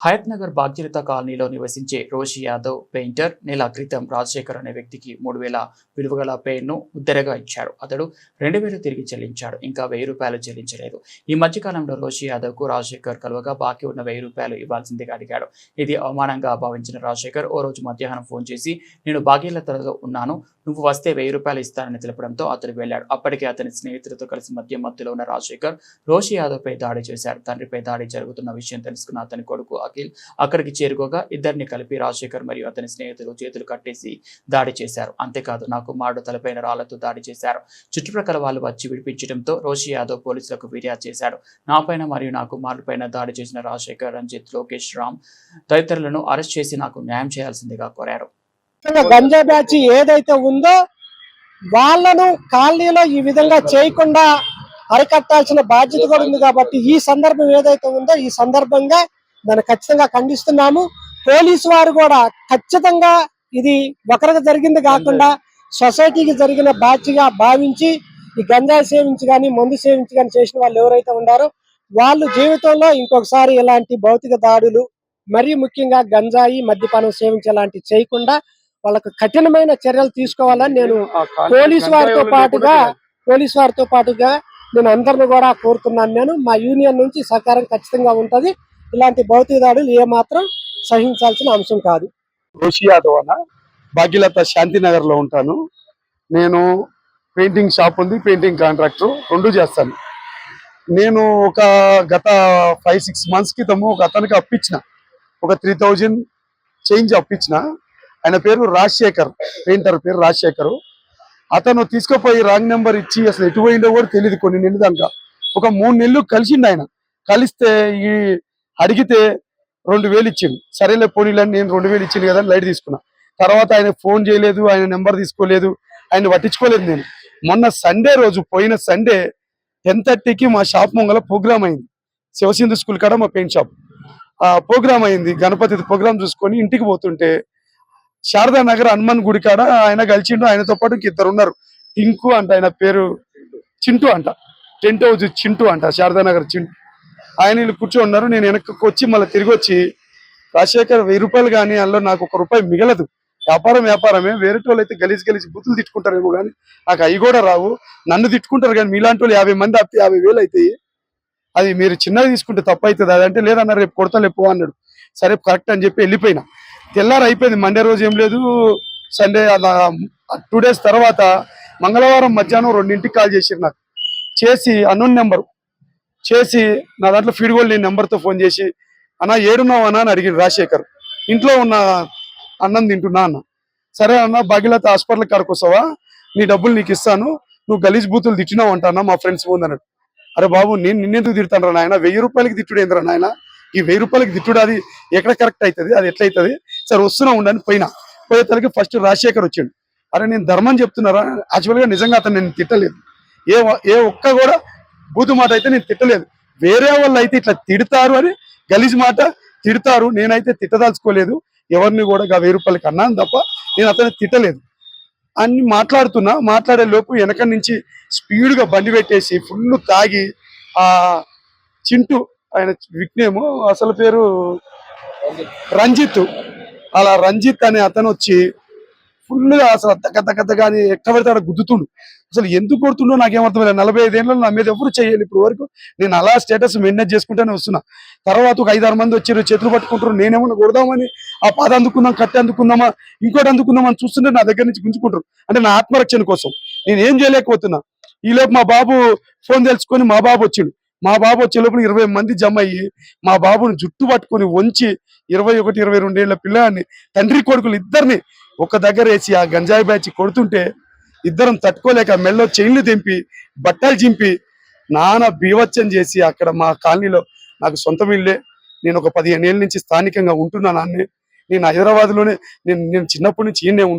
హయత్ నగర్ బాగ్యలత కాలనీలో నివసించే రోషి యాదవ్ పెయింటర్ నెల క్రితం రాజశేఖర్ అనే వ్యక్తికి మూడు వేల విలువగల పెయిన్ను ఉద్దరగా ఇచ్చాడు. అతడు రెండు వేలు తిరిగి చెల్లించాడు. ఇంకా వెయ్యి రూపాయలు చెల్లించలేదు. ఈ మధ్యకాలంలో రోషి యాదవ్కు రాజశేఖర్ కలువగా బాకీ ఉన్న వెయ్యి రూపాయలు ఇవ్వాల్సిందిగా అడిగాడు. ఇది అవమానంగా భావించిన రాజశేఖర్ ఓ రోజు మధ్యాహ్నం ఫోన్ చేసి నేను భాగ్యలతలో ఉన్నాను. నువ్వు వస్తే వెయ్యి రూపాయలు ఇస్తానని తెలపడంతో అతడు వెళ్ళాడు. అప్పటికే అతని స్నేహితులతో కలిసి మధ్య మత్తులో ఉన్న రాజశేఖర్ రోషి యాదవ్ పై దాడి చేశారు తండ్రిపై దాడి జరుగుతున్న విషయం తెలుసుకున్న అతని కొడుకు అఖిల్ అక్కడికి చేరుకోగా ఇద్దరిని కలిపి రాజశేఖర్ మరియు అతని స్నేహితులు చేతులు కట్టేసి దాడి చేశారు. అంతేకాదు నా కుమారుడు తలపైన రాళ్ళతో దాడి చేశారు. చుట్టుప్రక్కల వాళ్ళు వచ్చి విడిపించడంతో రోషి యాదవ్ పోలీసులకు ఫిర్యాదు చేశాడు. నాపైన మరియు నా కుమారుడిపైన దాడి చేసిన రాజశేఖర్ రంజిత్ లోకేష్ రామ్ తదితరులను అరెస్ట్ చేసి నాకు న్యాయం చేయాల్సిందిగా కోరారు. గంజా బ్యాచ్ ఏదైతే ఉందో వాళ్ళను కాలనీలో ఈ విధంగా చేయకుండా అరికట్టాల్సిన బాధ్యత కూడా ఉంది కాబట్టి ఈ సందర్భం ఏదైతే ఉందో ఈ సందర్భంగా దాన్ని ఖచ్చితంగా ఖండిస్తున్నాము. పోలీసు వారు కూడా ఖచ్చితంగా ఇది ఒకరికి జరిగింది కాకుండా సొసైటీకి జరిగిన బాధ్యగా భావించి ఈ గంజాయి సేవించి కానీ మందు సేవించి కానీ చేసిన వాళ్ళు ఎవరైతే ఉన్నారో వాళ్ళు జీవితంలో ఇంకొకసారి ఇలాంటి భౌతిక దాడులు మరీ ముఖ్యంగా గంజాయి మద్యపానం సేవించేలాంటి చేయకుండా వాళ్ళకు కఠినమైన చర్యలు తీసుకోవాలని నేను పోలీసు వారితో పాటుగా పోలీసు వారితో పాటుగా నేను అందరిని కూడా కోరుతున్నాను. నేను మా యూనియన్ నుంచి సహకారం ఖచ్చితంగా ఉంటది. ఇలాంటి భౌతిక దాడులు ఏ మాత్రం సహించాల్సిన అంశం కాదు. రోషి యాదవ్ అన్న భాగ్యలత శాంతినగర్లో ఉంటాను. నేను పెయింటింగ్ షాప్ ఉంది పెయింటింగ్ కాంట్రాక్టర్ రెండు చేస్తాను. నేను ఒక గత ఫైవ్ సిక్స్ మంత్స్ క్రితము ఒక అతనికి అప్పించిన. ఒక త్రీ థౌజండ్ చేంజ్ అప్పించిన. ఆయన పేరు రాజశేఖర్ పెయింటర్ పేరు రాజశేఖర్. అతను తీసుకుపోయి రాంగ్ నెంబర్ ఇచ్చి అసలు ఎటు పోయిందో కూడా తెలియదు కొన్ని నెలలు దాకా. ఒక మూడు నెలలు కలిసిండు ఆయన. కలిస్తే ఈ అడిగితే రెండు వేలు ఇచ్చిండు. సరేలే పోనీలని నేను రెండు వేలు ఇచ్చింది కదా అని లైట్ తీసుకున్నా. తర్వాత ఆయన ఫోన్ చేయలేదు ఆయన నెంబర్ తీసుకోలేదు ఆయన పట్టించుకోలేదు నేను. మొన్న సండే రోజు పోయిన సండే టెన్ థర్టీకి మా షాప్ ముంగల ప్రోగ్రామ్ అయింది. శివసింధు స్కూల్ కాడ మా పెయింట్ షాప్. ఆ ప్రోగ్రామ్ అయింది. గణపతి ప్రోగ్రామ్ చూసుకొని ఇంటికి పోతుంటే శారదా నగర్ హనుమాన్ గుడి కాడ ఆయన కలిసిండు. ఆయనతో పాటు ఇద్దరు ఉన్నారు. టింకు అంట ఆయన పేరు చింటూ అంట. టెంట్ హౌస్ చింటూ అంట శారదా నగర్ చింటూ. ఆయన వీళ్ళు కూర్చో ఉన్నారు. నేను వెనక్కి వచ్చి మళ్ళీ తిరిగి వచ్చి రాజశేఖర్ వెయ్యి రూపాయలు కానీ అందులో నాకు ఒక రూపాయి మిగలదు. వ్యాపారం వ్యాపారమే. వేరే వాళ్ళు అయితే గలీజ్ గలీజ్ బుద్ధులు తిట్టుకుంటారేమో కానీ నాకు అవి కూడా రావు. నన్ను తిట్టుకుంటారు కానీ మీలాంటి వాళ్ళు యాభై మంది అప్పి యాభై వేలు అవుతాయి అది మీరు చిన్నది తీసుకుంటే తప్పు అవుతుంది. అదంటే లేదన్నారు రేపు కొడతా లేపు అన్నాడు. సరే కరెక్ట్ అని చెప్పి వెళ్ళిపోయినా. తెల్లారు అయిపోయింది. మండే రోజు ఏం లేదు. సండే అలా టూ డేస్ తర్వాత మంగళవారం మధ్యాహ్నం రెండింటికి కాల్ చేసిరు నాకు. చేసి అన్నోన్ నెంబర్ చేసి నా దాంట్లో ఫీడ్ గోల్డ్ నేను నెంబర్తో ఫోన్ చేసి అన్న ఏడున్నావు అన్న? అని అడిగింది రాజశేఖర్. ఇంట్లో ఉన్న అన్నం తింటున్నా అన్న. సరే అన్న భాగ్యలత హాస్పిటల్ కాడికి వస్తావా? నీ డబ్బులు నీకు ఇస్తాను. నువ్వు గలీజ్ బూతులు తిట్టినావు అంట అన్న మా ఫ్రెండ్స్ ముందన్నాడు అరే బాబు నేను నిన్నెందుకు తిడతాను నాయన? వెయ్యి రూపాయలకి తిట్టుడు ఏంద్రా నాయన? ఈ వెయ్యి రూపాయలకి తిట్టుడు అది ఎక్కడ కరెక్ట్ అవుతుంది? అది ఎట్లయితుంది? సరే వస్తున్నా ఉండని పోయినా. పోయేసరికి ఫస్ట్ రాజశేఖర్ వచ్చిండు. అరే నేను ధర్మం చెప్తున్నారా? యాక్చువల్గా నిజంగా అతను నేను తిట్టలేదు. ఏ ఏ ఒక్క కూడా బూతు మాట అయితే నేను తిట్టలేదు. వేరే వాళ్ళు అయితే ఇట్లా తిడతారు అని గలీజ్ మాట తిడతారు. నేనైతే తిట్టదలుచుకోలేదు. ఎవరిని కూడా వెయ్యి రూపాయలకి అన్నాను తప్ప నేను అతను తిట్టలేదు. అని మాట్లాడుతున్నా. మాట్లాడే లోపు వెనక నుంచి స్పీడ్గా బండి పెట్టేసి ఫుల్ తాగి ఆ చింటూ ఆయన విక్నేము అసలు పేరు రంజిత్. అలా రంజిత్ అనే అతను వచ్చి ఫుల్గా అసలు తగ్గ తగ్గ అని ఎక్కడ పడితే గుద్దుతుండు. అసలు ఎందుకు కొడుతుండో నాకేం లేదు నలభై ఐదేళ్ళు నా మీద ఎవరు చేయాలి ఇప్పుడు వరకు? నేను అలా స్టేటస్ మెయింటైన్ చేసుకుంటూనే వస్తున్నా. తర్వాత ఒక ఐదారు మంది వచ్చారు చేతులు పట్టుకుంటారు నేనేమన్నా కొడదామని ఆ పాద అందుకుందాం కట్టె అందుకుందామా ఇంకోటి అందుకుందామని అని చూస్తుంటే నా దగ్గర నుంచి గుంజుకుంటారు. అంటే నా ఆత్మరక్షణ కోసం. నేను ఏం చేయలేకపోతున్నా. ఈలోపు మా బాబు ఫోన్ తెలుసుకొని మా బాబు వచ్చిండు. మా బాబు వచ్చే లోపల ఇరవై మంది జమ అయ్యి మా బాబుని జుట్టు పట్టుకొని వంచి ఇరవై ఒకటి ఇరవై రెండేళ్ళ పిల్లాన్ని తండ్రి కొడుకులు ఇద్దరిని ఒక దగ్గర వేసి ఆ గంజాయి బ్యాచ్ కొడుతుంటే ఇద్దరం తట్టుకోలేక మెల్లో చైన్లు తెంపి బట్టలు చింపి నాన్న బీవచ్చం చేసి అక్కడ మా కాలనీలో నాకు సొంతం ఇల్లే. నేను ఒక పదిహేను ఏళ్ళ నుంచి స్థానికంగా ఉంటున్నా నాన్నే నేను హైదరాబాద్లోనే నేను నేను చిన్నప్పటి నుంచి ఈయనే ఉంటున్నాను